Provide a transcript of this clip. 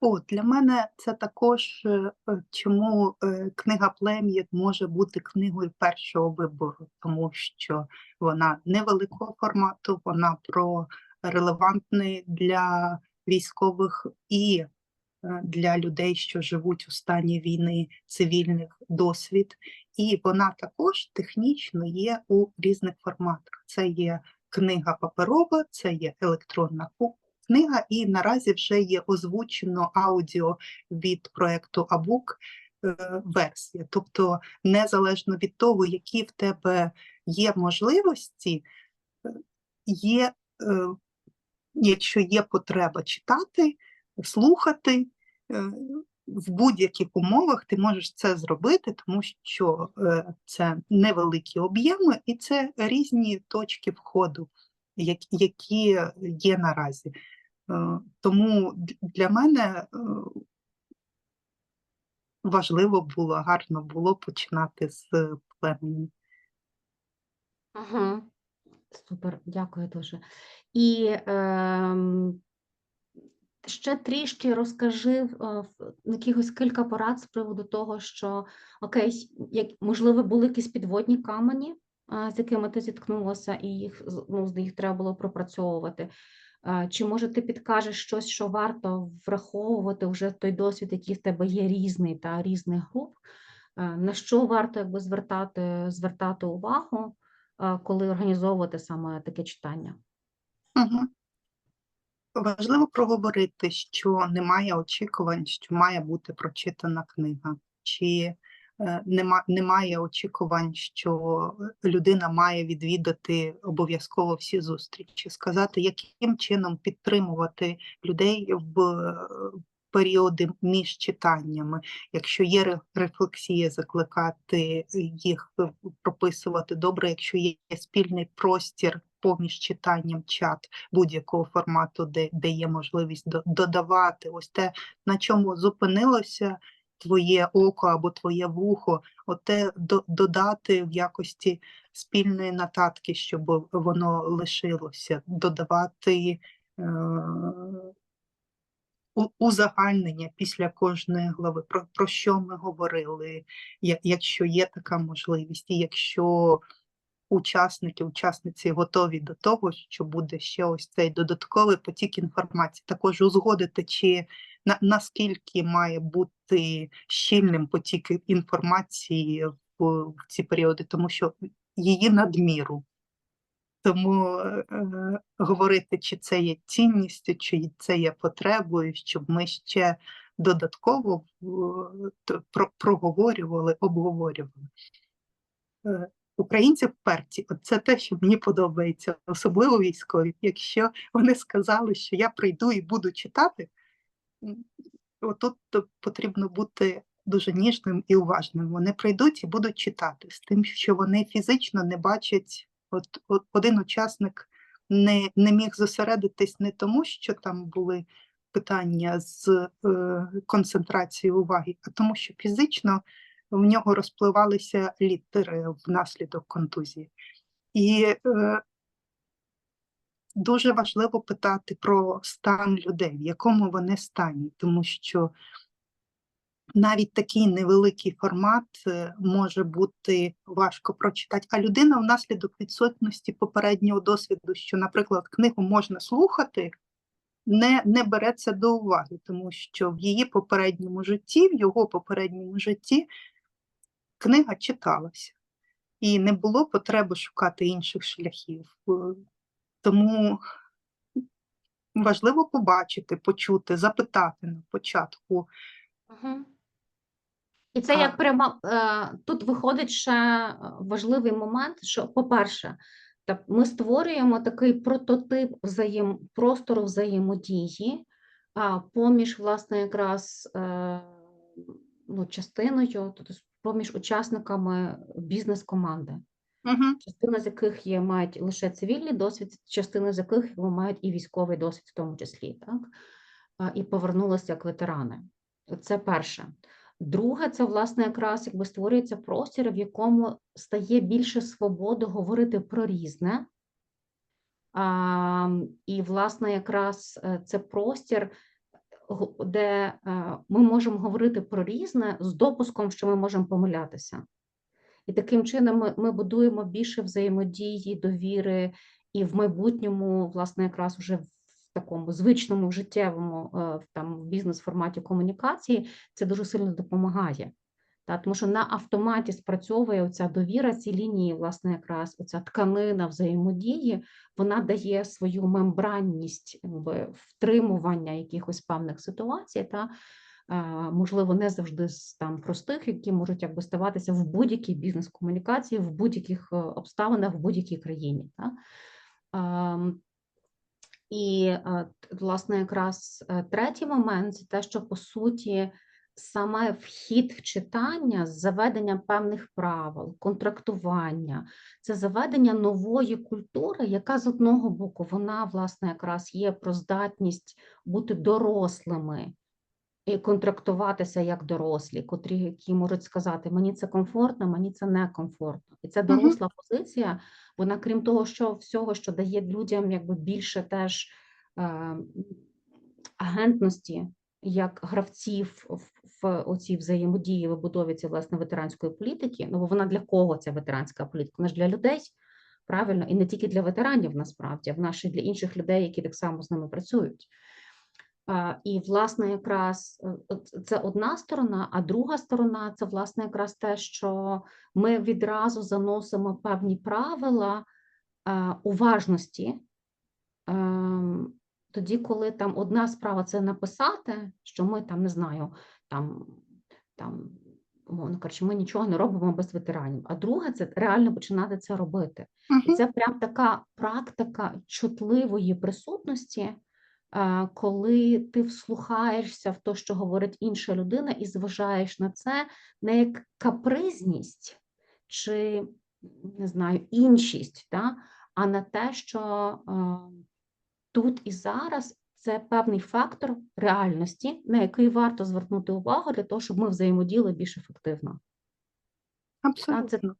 О, для мене це також е, е, чому е, книга Плем'я може бути книгою першого вибору, тому що вона невеликого формату, вона про релевантний для військових і для людей, що живуть у стані війни цивільних досвід, і вона також технічно є у різних форматах. Це є книга паперова, це є електронна книга, і наразі вже є озвучено аудіо від проекту Абук е, версія. Тобто, незалежно від того, які в тебе є можливості, є, е, якщо є потреба читати, слухати. е, В будь-яких умовах ти можеш це зробити, тому що це невеликі об'єми і це різні точки входу, які є наразі. Е, Тому для мене е, важливо було, гарно було починати з племені. Угу. Супер, дякую дуже. І ем, ще трішки розкажи е, якихось кілька порад з приводу того, що окей, як, можливо, були якісь підводні камені, а, з якими ти зіткнулася, і їх ну, їх треба було пропрацьовувати. Чи може ти підкажеш щось, що варто враховувати вже той досвід, який в тебе є різний та різних груп? На що варто якби звертати, звертати увагу, коли організовувати саме таке читання? Угу. Важливо проговорити, що немає очікувань, що має бути прочитана книга, чи нема, немає очікувань, що людина має відвідати обов'язково всі зустрічі, сказати, яким чином підтримувати людей в е, періоди між читаннями. Якщо є рефлексія, закликати їх е, прописувати добре, якщо є спільний простір поміж читанням чат будь-якого формату, де, де є можливість додавати. Ось те, на чому зупинилося твоє око або твоє вухо, оте до, додати в якості спільної нотатки, щоб воно лишилося, додавати е, узагальнення після кожної глави, про, про що ми говорили, якщо є така можливість, і якщо учасники, учасниці готові до того, що буде ще ось цей додатковий потік інформації. Також узгодити, чи на, наскільки має бути щільним потік інформації в, в ці періоди, тому що її надміру. Тому е, е, говорити, чи це є цінністю, чи це є потребою, щоб ми ще додатково т- про- проговорювали, обговорювали. Е, Українці вперті, от це те, що мені подобається, особливо військові. Якщо вони сказали, що я прийду і буду читати, отут потрібно бути дуже ніжним і уважним. Вони прийдуть і будуть читати з тим, що вони фізично не бачать. От, от один учасник не, не міг зосередитись не тому, що там були питання з е, концентрацією уваги, а тому, що фізично в нього розпливалися літери внаслідок контузії. І е, дуже важливо питати про стан людей, в якому вони стані, тому що навіть такий невеликий формат е, може бути важко прочитати. А людина внаслідок відсутності попереднього досвіду, що, наприклад, книгу можна слухати, не, не бере це до уваги, тому що в її попередньому житті, в його попередньому житті книга читалася, і не було потреби шукати інших шляхів. Тому важливо побачити, почути, запитати на початку. Угу. І це А- як прямо е, тут виходить ще е, важливий момент, що, по-перше, так, ми створюємо такий прототип взаєм, простору взаємодії а, поміж, власне, якраз е, ну, частиною, тобто поміж учасниками бізнес-команди. Угу. частина з яких є, мають лише цивільний досвід, частина з яких мають і військовий досвід в тому числі, так? І повернулися як ветерани. Це перше. Друге, це, власне, якраз якби створюється простір, в якому стає більше свободи говорити про різне. А, і, власне, якраз е, це простір де е, ми можемо говорити про різне з допуском, що ми можемо помилятися. І таким чином ми, ми будуємо більше взаємодії, довіри, і в майбутньому, власне, якраз уже в такому звичному життєвому е, там бізнес-форматі комунікації це дуже сильно допомагає. Та, тому що на автоматі спрацьовує оця довіра, ці лінії, власне, якраз оця тканина взаємодії, вона дає свою мембранність якби, втримування якихось певних ситуацій, та можливо, не завжди з там простих, які можуть якби ставатися в будь-якій бізнес-комунікації, в будь-яких е, обставинах, в будь-якій країні. Та? Ем, І, е, власне, якраз е, третій момент це те, що по суті саме вхід в читання з заведенням певних правил, контрактування, це заведення нової культури, яка з одного боку вона, власне, якраз є про здатність бути дорослими і контрактуватися як дорослі, котрі які можуть сказати, мені це комфортно, мені це некомфортно. І ця доросла позиція, вона, крім того, що всього, що дає людям якби більше теж е, агентності, як гравців в, в оцій взаємодії вибудові цієї, власне ветеранської політики. Ну бо вона для кого ця ветеранська політика? Вона ж для людей. Правильно, і не тільки для ветеранів, насправді, а в наші для інших людей, які так само з ними працюють. І, власне, якраз е, це одна сторона, а друга сторона це, власне, якраз те, що ми відразу заносимо певні правила уважності. ем, Тоді, коли там одна справа це написати, що ми там не знаю, там, там умовно кажучи, ми нічого не робимо без ветеранів. А друге це реально починати це робити. І це прям така практика чутливої присутності, коли ти вслухаєшся в те, що говорить інша людина, і зважаєш на це не як капризність чи не знаю, іншість, та, а на те, що е, тут і зараз це певний фактор реальності, на який варто звернути увагу для того, щоб ми взаємодіяли більш ефективно. Та, це Абсолютно.